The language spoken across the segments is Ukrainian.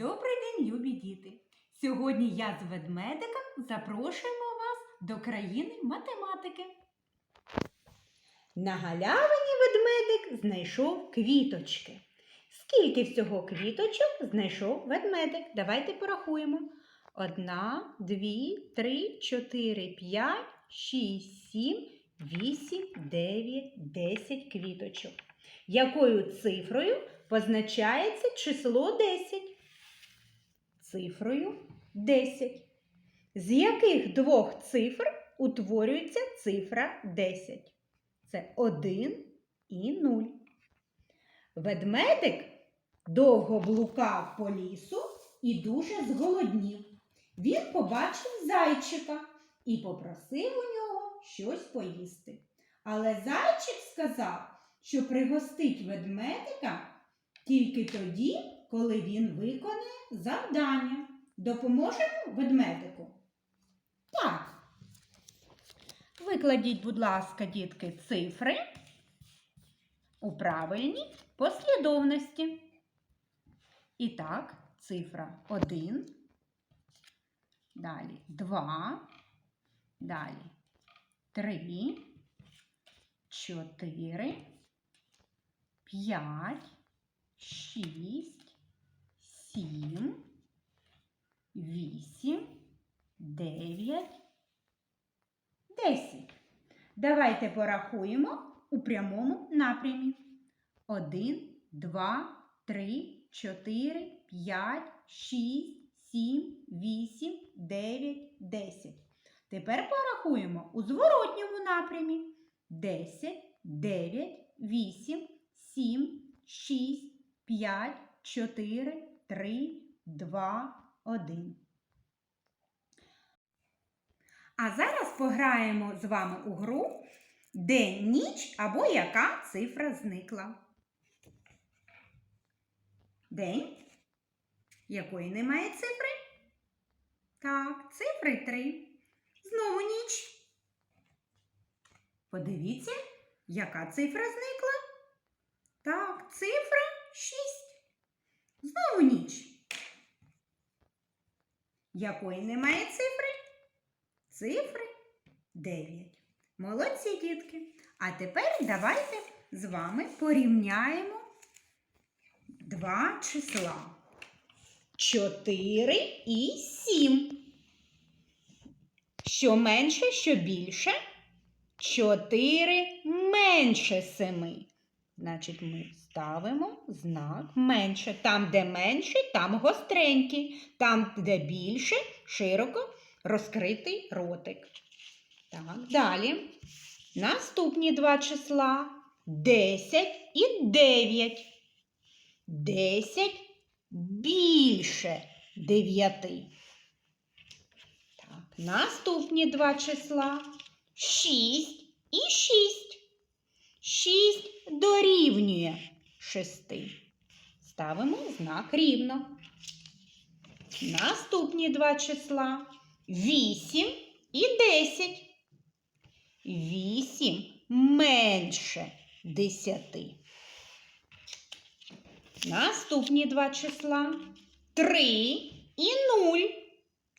Добрий день, любі діти! Сьогодні я з ведмедиком запрошуємо вас до країни математики. На галявині ведмедик знайшов квіточки. Скільки всього квіточок знайшов ведмедик? Давайте порахуємо. Одна, дві, три, чотири, п'ять, шість, сім, вісім, дев'ять, десять квіточок. Якою цифрою позначається число 10? Цифрою 10. З яких двох цифр утворюється цифра 10? Це 1 і 0. Ведмедик довго блукав по лісу і дуже зголоднів. Він побачив зайчика і попросив у нього щось поїсти. Але зайчик сказав, що пригостить ведмедика тільки тоді, коли він виконає завдання. Допоможемо ведмедику? Так. Викладіть, будь ласка, дітки, цифри у правильній послідовності. І так, цифра 1, далі 2, далі 3, 4, 5, 6, 7, 8, 9, 10. Давайте порахуємо у прямому напрямі. 1, 2, 3, 4, 5, 6, 7, 8, 9, 10. Тепер порахуємо у зворотньому напрямі. 10, 9, 8, 7, 6, 5, 4, 3, 2, 1. А зараз пограємо з вами у гру День, ніч або яка цифра зникла. День, якої немає цифри? Так, цифри 3. Знову ніч. Подивіться, яка цифра зникла? Так, цифра 6. Знову ніч. Якої немає цифри? Цифри 9. Молодці дітки. А тепер давайте з вами порівняємо два числа. 4 і 7. Що менше, що більше? 4 менше 7. Значить, ми ставимо знак менше. Там, де менше, там гостренький. Там, де більше, широко розкритий ротик. Так, далі. Наступні два числа 10 і 9. 10 більше 9. Так, наступні два числа 6 і 6. 6 дорівнює 6. Ставимо знак рівно. Наступні два числа 8 і 10. 8 менше 10. Наступні два числа 3 і 0.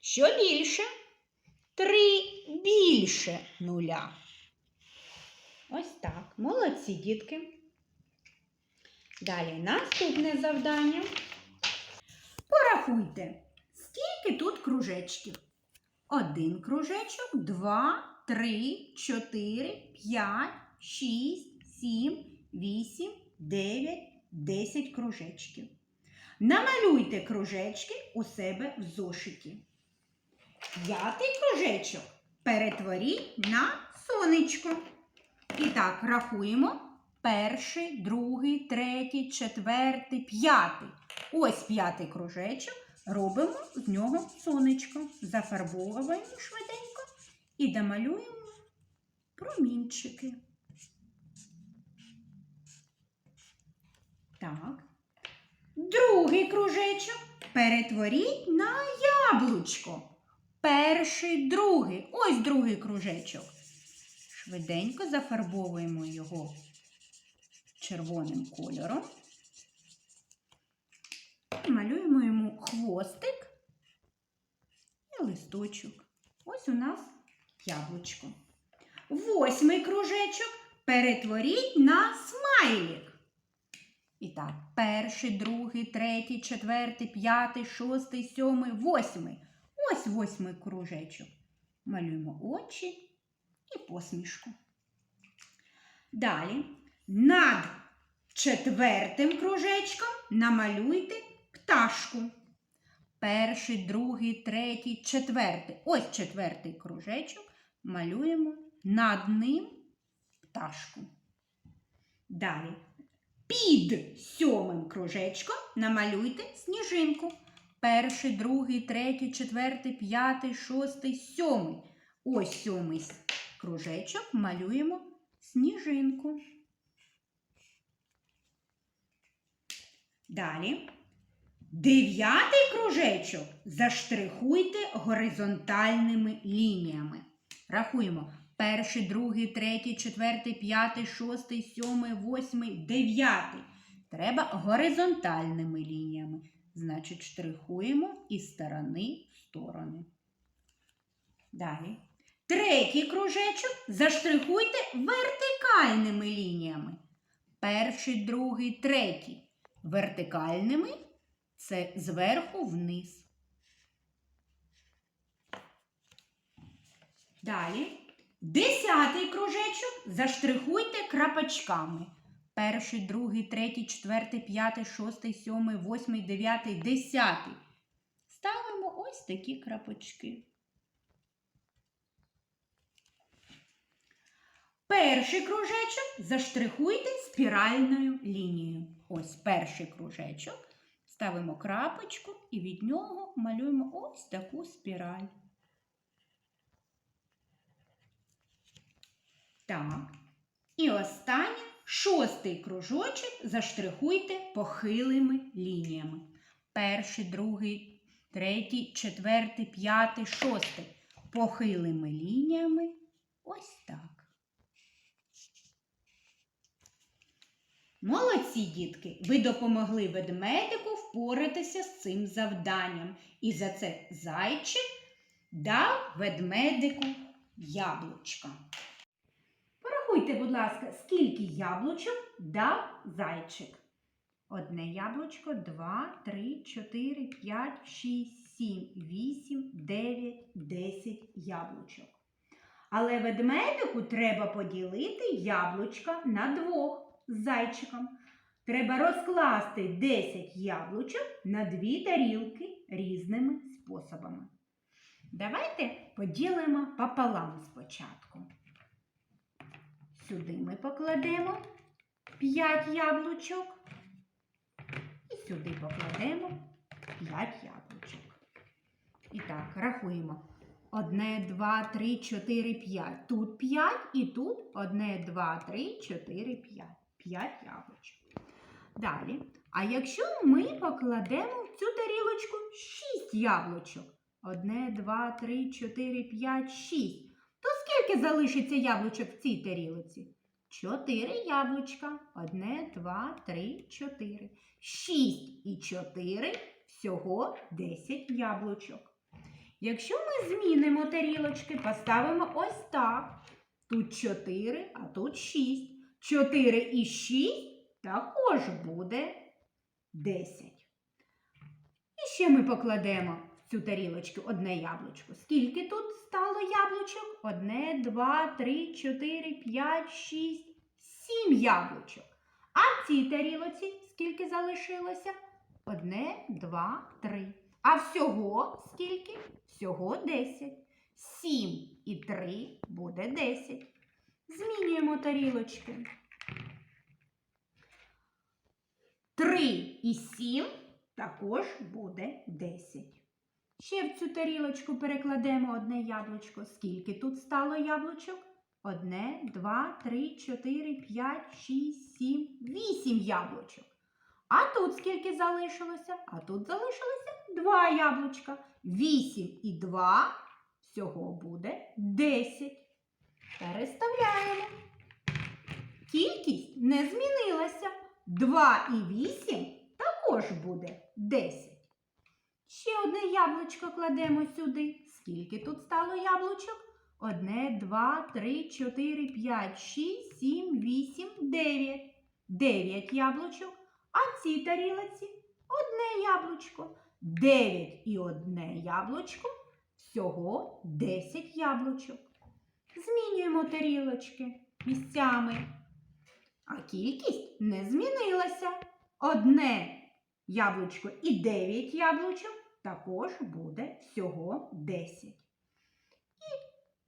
Що більше? 3 більше нуля. Ось так. Молодці дітки. Далі наступне завдання. Порахуйте, скільки тут кружечків. Один кружечок, два, три, чотири, п'ять, шість, сім, вісім, дев'ять, десять кружечків. Намалюйте кружечки у себе в зошиті. П'ятий кружечок перетворіть на сонечко. І так, рахуємо. Перший, другий, третій, четвертий, п'ятий. Ось п'ятий кружечок. Робимо з нього сонечко. Зафарбовуємо швиденько і домалюємо промінчики. Так. Другий кружечок перетворіть на яблучко. Перший, другий. Ось другий кружечок. Швиденько зафарбовуємо його червоним кольором. І малюємо йому хвостик і листочок. Ось у нас яблучко. Восьмий кружечок перетворіть на смайлик. І так, перший, другий, третій, четвертий, п'ятий, шостий, сьомий, восьмий. Ось восьмий кружечок. Малюємо очі і посмішку. Далі над четвертим кружечком намалюйте пташку. Перший, другий, третій, четвертий. Ось четвертий кружечок. Малюємо над ним пташку. Далі. Під сьомим кружечком намалюйте сніжинку. Перший, другий, третій, четвертий, п'ятий, шостий, сьомий. Ось сьомий кружечок малюємо сніжинку. Далі. Дев'ятий кружечок заштрихуйте горизонтальними лініями. Рахуємо. Перший, другий, третій, четвертий, п'ятий, шостий, сьомий, восьмий, дев'ятий. Треба горизонтальними лініями. Значить, штрихуємо із сторони в сторони. Далі. Третій кружечок заштрихуйте вертикальними лініями. Перший, другий, третій. Вертикальними це зверху вниз. Далі. Десятий кружечок заштрихуйте крапочками. Перший, другий, третій, четвертий, п'ятий, шостий, сьомий, восьмий, дев'ятий, десятий. Ставимо ось такі крапочки. Перший кружечок заштрихуйте спіральною лінією. Ось перший кружечок. Ставимо крапочку і від нього малюємо ось таку спіраль. Так. І останнє шостий кружочок заштрихуйте похилими лініями. Перший, другий, третій, четвертий, п'ятий, шостий. Похилими лініями. Ось так. Молодці, дітки! Ви допомогли ведмедику впоратися з цим завданням. І за це зайчик дав ведмедику яблучка. Порахуйте, будь ласка, скільки яблучок дав зайчик. Одне яблучко, два, три, чотири, п'ять, шість, сім, вісім, дев'ять, десять яблучок. Але ведмедику треба поділити яблучка на двох зайчиком. Треба розкласти 10 яблучок на дві тарілки різними способами. Давайте поділимо пополам спочатку. Сюди ми покладемо 5 яблучок. І сюди покладемо 5 яблучок. І так, рахуємо. Одне, два, три, чотири, п'ять. Тут п'ять і тут одне, два, три, чотири, п'ять. П'ять яблучок. Далі. А якщо ми покладемо в цю тарілочку шість яблучок. Одне, два, три, чотири, п'ять, шість. То скільки залишиться яблучок в цій тарілоці? Чотири яблучка. Одне, два, три, чотири. Шість і чотири всього десять яблучок. Якщо ми змінимо тарілочки, поставимо ось так. Тут 4, а тут 6. 4 і 6 також буде 10. І ще ми покладемо в цю тарілочку одне яблучко. Скільки тут стало яблучок? Одне, два, три, чотири, п'ять, шість, сім яблучок. А в цій тарілоці скільки залишилося? Одне, два, три. А всього скільки? Всього 10. 7 і 3 буде 10. Змінюємо тарілочки. 3 і 7 також буде 10. Ще в цю тарілочку перекладемо одне яблучко. Скільки тут стало яблучок? Одне, два, три, чотири, п'ять, шість, сім, вісім яблучок. А тут скільки залишилося? А тут залишилося два яблучка. Вісім і два всього буде десять. Переставляємо. Кількість не змінилася. Два і вісім також буде десять. Ще одне яблучко кладемо сюди. Скільки тут стало яблучок? Одне, два, три, чотири, п'ять, шість, сім, вісім, дев'ять. Дев'ять яблучок. А в цій тарілці одне яблучко. Дев'ять і одне яблучко. Всього десять яблучок. Змінюємо тарілочки місцями. А кількість не змінилася. Одне яблучко і дев'ять яблучок також буде всього десять.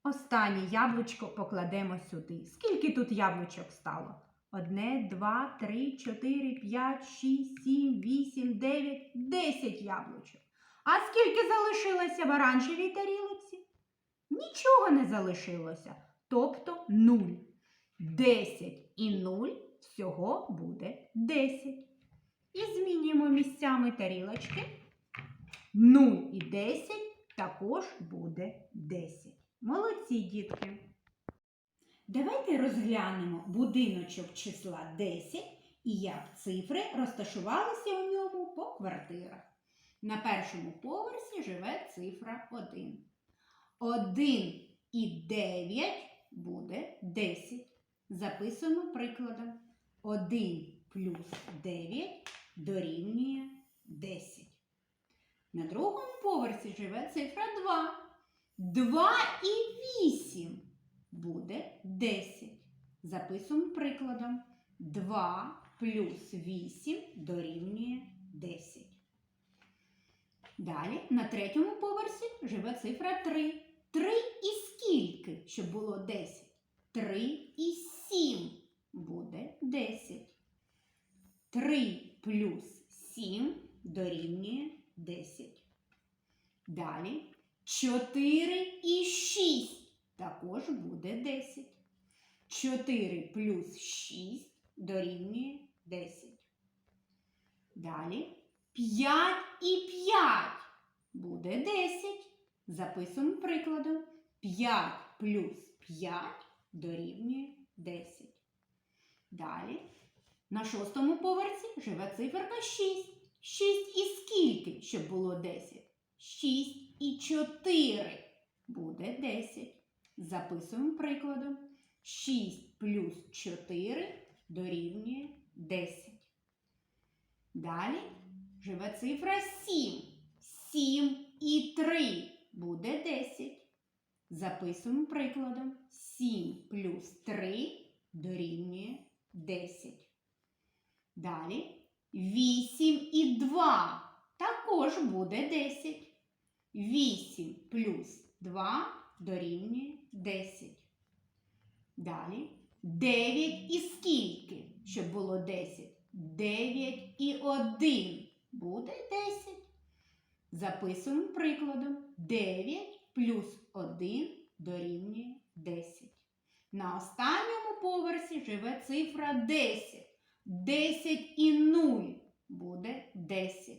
Останнє яблучко покладемо сюди. Скільки тут яблучок стало? Одне, два, три, чотири, п'ять, шість, сім, вісім, дев'ять, десять яблучок. А скільки залишилося в оранжевій тарілці? Нічого не залишилося, тобто нуль. Десять і нуль всього буде десять. І змінюємо місцями тарілочки. Нуль і десять також буде десять. Молодці, дітки. Давайте розглянемо будиночок числа 10 і як цифри розташувалися у ньому по квартирах. На першому поверсі живе цифра 1. 1 і 9 буде 10. Записуємо прикладом. 1 плюс 9 дорівнює 10. На другому поверсі живе цифра 2. 2 і 8 буде 10. Записуємо прикладом. 2 плюс 8 дорівнює 10. Далі на третьому поверсі живе цифра 3. 3 і скільки, щоб було 10? 3 і 7 буде 10. 3 плюс 7 дорівнює 10. Далі 4 і 6 також буде 10. 4 плюс 6 дорівнює 10. Далі 5 і 5 буде 10. Записуємо прикладом. 5 плюс 5 дорівнює 10. Далі на шостому поверсі живе циферка 6. 6 і скільки, щоб було 10? 6 і 4 буде 10. Записуємо прикладом. 6 плюс 4 дорівнює 10. Далі живе цифра 7. 7 і 3 буде 10. Записуємо прикладом. 7 плюс 3 дорівнює 10. Далі 8 і 2 також буде 10. 8 плюс 2 дорівнює 10. Далі 9 і скільки, щоб було 10? 9 і 1 буде 10. Записуємо прикладом. 9 плюс 1 дорівнює 10. На останньому поверсі живе цифра 10. 10 і 0 буде 10.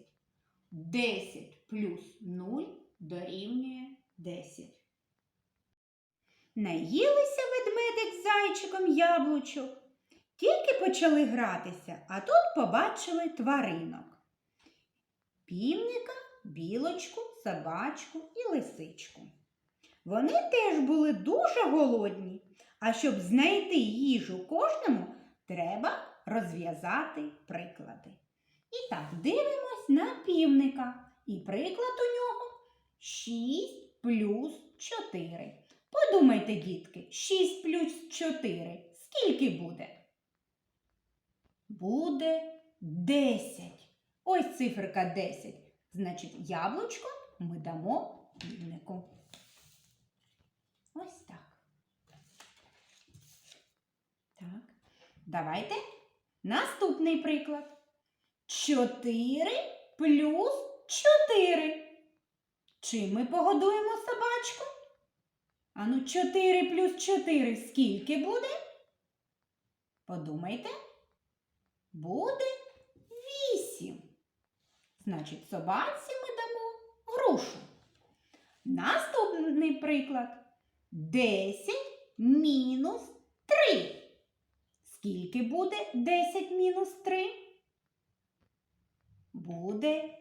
10 плюс 0 дорівнює 10. Наїлися ведмедик з зайчиком яблучок. Тільки почали гратися, а тут побачили тваринок. Півника, білочку, собачку і лисичку. Вони теж були дуже голодні, а щоб знайти їжу кожному, треба розв'язати приклади. І так, дивимось на півника. І приклад у нього 6 плюс 4. Подумайте, дітки, 6 плюс 4. Скільки буде? Буде 10. Ось циферка 10. Значить, яблучко ми дамо півнику. Ось так. Так. Давайте наступний приклад. 4 плюс 4. Чим ми погодуємо собачку? Ану, 4 плюс 4 скільки буде? Подумайте. Буде 8. Значить, собаці ми дамо грушу. Наступний приклад. 10 мінус 3. Скільки буде 10 мінус 3? Буде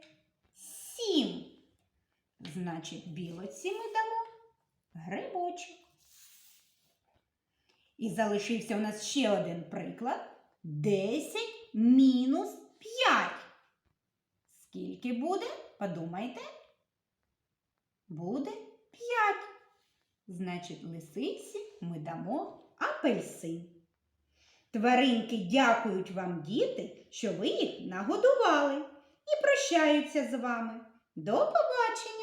7. Значить, білоці ми дамо грибочок. І залишився у нас ще один приклад. 10 мінус 5. Скільки буде? Подумайте. Буде 5. Значить, лисиці ми дамо апельсин. Тваринки дякують вам, діти, що ви їх нагодували і прощаються з вами. До побачення!